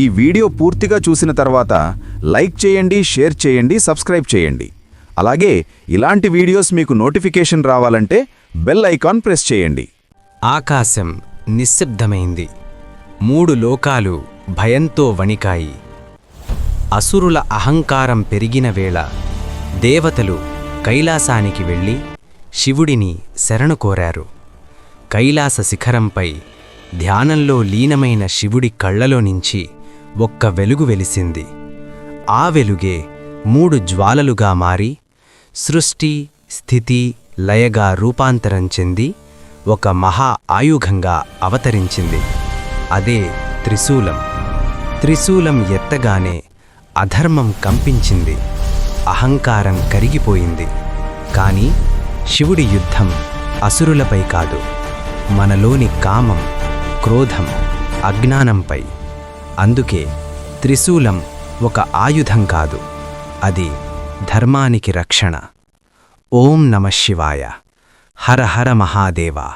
ఈ వీడియో పూర్తిగా చూసిన తర్వాత లైక్ చేయండి షేర్ చేయండి సబ్స్క్రైబ్ చేయండి. అలాగే ఇలాంటి వీడియోస్ మీకు నోటిఫికేషన్ రావాలంటే బెల్ ఐకాన్ ప్రెస్ చేయండి. ఆకాశం నిశ్శబ్దమైంది. మూడు లోకాలు భయంతో వణికాయి. అసురుల అహంకారం పెరిగిన వేళ దేవతలు కైలాసానికి వెళ్ళి శివుడిని శరణు కోరారు. కైలాస శిఖరంపై ధ్యానంలో లీనమైన శివుడి కళ్ళలో నుంచి ఒక్క వెలుగు వెలిసింది. ఆ వెలుగే మూడు జ్వాలలుగా మారి సృష్టి స్థితి లయగా రూపాంతరం చెంది ఒక మహా ఆయుధంగా అవతరించింది. అదే త్రిశూలం. త్రిశూలం ఎత్తగానే అధర్మం కంపించింది. అహంకారం కరిగిపోయింది. కాని శివుడి యుద్ధం అసురులపై కాదు. మనలోని కామం క్రోధం అజ్ఞానంపై. అందుకే త్రిశూలం ఒక ఆయుధం కాదు అది ధర్మానికి రక్షణ. ఓం నమ శివాయ. హర హర మహాదేవా.